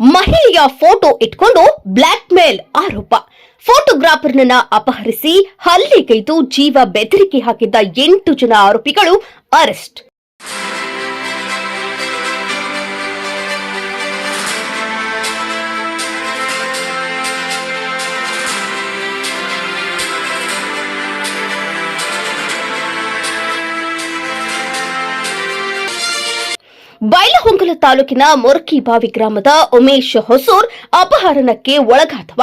ಮಹಿಳೆಯ ಫೋಟೋ ಇಟ್ಕೊಂಡು black mail ಆರೋಪ. ಫೋಟೋಗ್ರಾಫರ್ನನ್ನ ಅಪಹರಿಸಿ ಹಲ್ಲೆಗೈದು ಜೀವ ಬೆದರಿಕೆ ಹಾಕಿದ್ದ ಎಂಟು ಜನ ಆರೋಪಿಗಳು ಅರೆಸ್ಟ್. ಬೈಲಹೊಂಗಲ ತಾಲೂಕಿನ ಮೊರಕಿಬಾವಿ ಗ್ರಾಮದ ಉಮೇಶ್ ಹೊಸೂರ್ ಅಪಹರಣಕ್ಕೆ ಒಳಗಾದವ.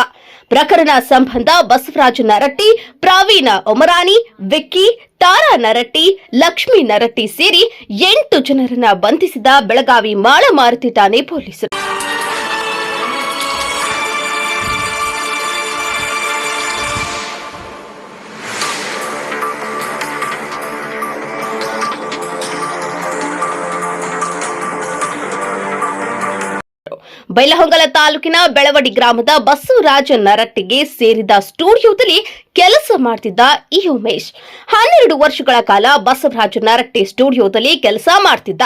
ಪ್ರಕರಣ ಸಂಬಂಧ ಬಸವರಾಜ ನರಟ್ಟಿ, ಪ್ರಾವೀಣ ಒಮರಾನಿ, ವಿಕ್ಕಿ, ತಾರಾ ನರಟ್ಟಿ, ಲಕ್ಷ್ಮೀ ನರಟ್ಟಿ ಸೇರಿ ಎಂಟು ಜನರನ್ನ ಬಂಧಿಸಿದ ಬೆಳಗಾವಿ ಮಾಳಮಾರುತಿ ಠಾಣೆ ಪೊಲೀಸರು. ಬೈಲಹೊಂಗಲ ತಾಲೂಕಿನ ಬೆಳವಡಿ ಗ್ರಾಮದ ಬಸವರಾಜ ನರಟ್ಟಿಗೆ ಸೇರಿದ ಸ್ಟುಡಿಯೋದಲ್ಲಿ ಕೆಲಸ ಮಾಡ್ತಿದ್ದ ಈ ಉಮೇಶ್. ಹನ್ನೆರಡು ವರ್ಷಗಳ ಕಾಲ ಬಸವರಾಜ ನರಟ್ಟಿ ಸ್ಟುಡಿಯೋದಲ್ಲಿ ಕೆಲಸ ಮಾಡ್ತಿದ್ದ.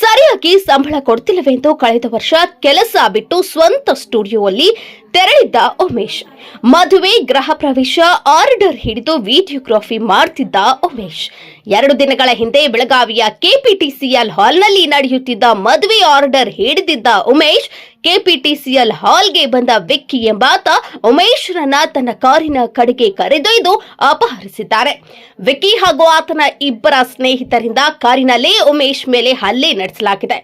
ಸರಿಯಾಗಿ ಸಂಬಳ ಕೊಡ್ತಿಲ್ಲವೆಂದು ಕಳೆದ ವರ್ಷ ಕೆಲಸ ಬಿಟ್ಟು ಸ್ವಂತ ಸ್ಟುಡಿಯೋಲ್ಲಿ ತೆರಳಿದ್ದ ಉಮೇಶ್. ಮದುವೆ, ಗೃಹ ಪ್ರವೇಶ, ಆರ್ಡರ್ ಹಿಡಿದು ವಿಡಿಯೋಗ್ರಫಿ ಮಾಡ್ತಿದ್ದ ಉಮೇಶ್. ಎರಡು ದಿನಗಳ ಹಿಂದೆ ಬೆಳಗಾವಿಯ ಕೆಪಿಟಿಸಿಎಲ್ ಹಾಲ್ನಲ್ಲಿ ನಡೆಯುತ್ತಿದ್ದ ಮದುವೆ ಆರ್ಡರ್ ಹಿಡಿದಿದ್ದ ಉಮೇಶ್ ಕೆಪಿಟಿಸಿಎಲ್ ಹಾಲ್ಗೆ ಬಂದ ವಿಕ್ಕಿ ಎಂಬಾತ ಉಮೇಶ್ರನ್ನ ತನ್ನ ಕಾರಿನ ಕಡೆಗೆ ಕರೆದೊಯ್ದು ಅಪಹರಿಸಿದ್ದಾರೆ. ವಿಕ್ಕಿ ಹಾಗೂ ಆತನ ಇಬ್ಬರ ಸ್ನೇಹಿತರಿಂದ ಕಾರಿನಲ್ಲೇ ಉಮೇಶ್ ಮೇಲೆ ಹಲ್ಲೆ ನಡೆಸಲಾಗಿದೆ.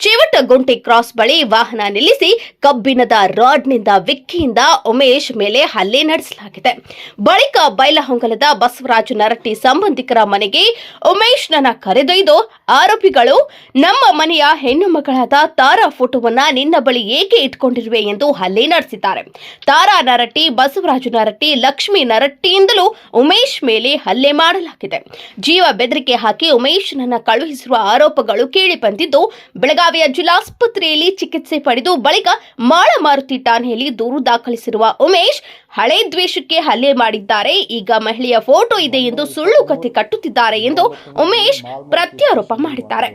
ಚಿವಟಗುಂಟೆ ಕ್ರಾಸ್ ಬಳಿ ವಾಹನ ನಿಲ್ಲಿಸಿ ಕಬ್ಬಿಣದ ರಾಡ್ನಿಂದ ವಿಕ್ಕಿಯಿಂದ ಉಮೇಶ್ ಮೇಲೆ ಹಲ್ಲೆ ನಡೆಸಲಾಗಿದೆ. ಬಳಿಕ ಬೈಲಹೊಂಗಲದ ಬಸವರಾಜ ನರಟ್ಟಿ ಸಂಬಂಧಿಕರ ಮನೆಗೆ ಉಮೇಶ್ನನ್ನ ಕರೆದೊಯ್ದು ಆರೋಪಿಗಳು, ನಮ್ಮ ಮನೆಯ ಹೆಣ್ಣು ಮಗಳಾದ ತಾರಾ ಫೋಟೋವನ್ನ ನಿನ್ನ ಬಳಿ ಏಕೆ ಇಟ್ಕೊಂಡಿರುವೆ ಎಂದು ಹಲ್ಲೆ ನಡೆಸಿದ್ದಾರೆ. ತಾರಾ ನರಟ್ಟಿ, ಬಸವರಾಜ ನರಟ್ಟಿ, ಲಕ್ಷ್ಮೀ ನರಟ್ಟಿಯಿಂದಲೂ ಉಮೇಶ್ ಮೇಲೆ ಹಲ್ಲೆ ಮಾಡಲಾಗಿದೆ. ಜೀವ ಬೆದರಿಕೆ ಹಾಕಿ ಉಮೇಶ್ನನ್ನ ಕಳುಹಿಸಿರುವ ಆರೋಪಗಳು ಕೇಳಿ ಬಂದಿದ್ದು ಬೆಳಗಾವಿಯ ಜಿಲ್ಲಾಸ್ಪತ್ರೆಯಲ್ಲಿ ಚಿಕಿತ್ಸೆ ಪಡೆದು ಬಳಿಕ ಮಾಳಮಾರುತಿ ಠಾಣೆಯಲ್ಲಿ ದೂರು ದಾಖಲಿಸಿರುವ ಉಮೇಶ್ ಹಳೆ ದ್ವೇಷಕ್ಕೆ ಹಲ್ಲೆ ಮಾಡಿದ್ದಾರೆ. ಈಗ ಮಹಿಳೆಯ ಫೋಟೋ ಇದೆ ಎಂದು ಸುಳ್ಳು ಕಥೆ ಕಟ್ಟುತ್ತಿದ್ದಾರೆ ಎಂದು ಉಮೇಶ್ ಪ್ರತ್ಯಾರೋಪ ಮಾಡಿದ್ದಾರೆ.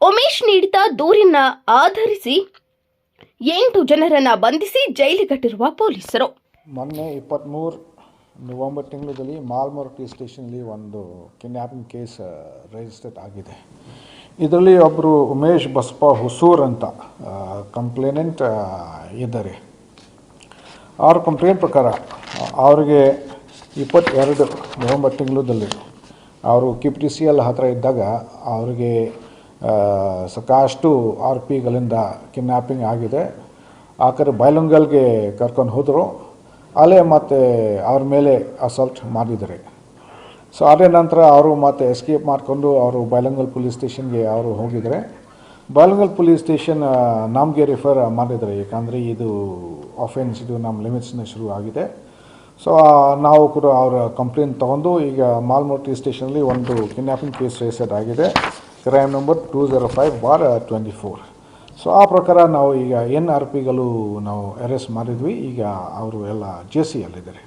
ಉಮೇಶ್ ನೀಡಿದ ದೂರಿನ ಆಧರಿಸಿ ಎಂಟು ಜನರನ್ನ ಬಂಧಿಸಿ ಜೈಲಿಗಟ್ಟಿರುವ ಪೊಲೀಸರು. ಮೊನ್ನೆ ಇಪ್ಪತ್ತ್ಮೂರು ನವಂಬರ್ ತಿಂಗಳಲ್ಲಿ ಮಾಲ್ಮರ್ಟಿ ಸ್ಟೇಷನಲ್ಲಿ ಒಂದು ಕಿಡ್ನ್ಯಾಪಿಂಗ್ ಕೇಸ್ ರಿಜಿಸ್ಟರ್ ಆಗಿದೆ. ಇದರಲ್ಲಿ ಒಬ್ಬರು ಉಮೇಶ್ ಬಸಪ್ಪ ಹುಸೂರ್ ಅಂತ ಕಂಪ್ಲೇನೆಂಟ್ ಇದ್ದಾರೆ. ಅವ್ರ ಕಂಪ್ಲೇಂಟ್ ಪ್ರಕಾರ, ಅವ್ರಿಗೆ ಇಪ್ಪತ್ತೆರಡು ನವೆಂಬರ್ ತಿಂಗಳದಲ್ಲಿ ಅವರು K P T C L ಹತ್ತಿರ ಇದ್ದಾಗ ಅವರಿಗೆ ಸಾಕಷ್ಟು ಆರ್ ಪಿಗಳಿಂದ ಕಿಡ್ನ್ಯಾಪಿಂಗ್ ಆಗಿದೆ. ಆ ಕಡೆ ಬೈಲಂಗಲ್ಗೆ ಕರ್ಕೊಂಡು ಹೋದರು. ಅಲ್ಲೇ ಮತ್ತೆ ಅವ್ರ ಮೇಲೆ ಅಸಾಲ್ಟ್ ಮಾಡಿದ್ದಾರೆ. ಸೊ ಅದೇ ನಂತರ ಅವರು ಮತ್ತೆ ಎಸ್ಕೇಪ್ ಮಾಡಿಕೊಂಡು ಅವರು ಬೈಲಂಗಲ್ ಪೊಲೀಸ್ ಸ್ಟೇಷನ್ಗೆ ಅವರು ಹೋಗಿದ್ದಾರೆ ಬೈಲಂಗಲ್ ಪೊಲೀಸ್ ಸ್ಟೇಷನ್ ನಮಗೆ ರಿಫರ್ ಮಾಡಿದ್ದಾರೆ ಯಾಕಂದರೆ ಇದು ಅಫೆನ್ಸ್ ಇದು ನಮ್ಮ ಲಿಮಿಟ್ಸ್ನ ಶುರು ಆಗಿದೆ. ಸೊ ನಾವು ಕೂಡ ಅವರ ಕಂಪ್ಲೇಂಟ್ ತೊಗೊಂಡು ಈಗ ಮಾಲ್ಮೋಟಿ ಸ್ಟೇಷನಲ್ಲಿ ಒಂದು ಕಿಡ್ನಾಪಿಂಗ್ ಕೇಸ್ ರೇಸೆಡ್ ಆಗಿದೆ. Crime number two zero five bar twenty four so ಆ ಪ್ರಕಾರ ನಾವು ಈಗ ಎನ್ ಆರ್ ಪಿಗಳು ನಾವು ಅರೆಸ್ಟ್ ಮಾಡಿದ್ವಿ. ಈಗ ಅವರು ಎಲ್ಲ ಜೆ ಸಿ ಯಲ್ಲಿದ್ದಾರೆ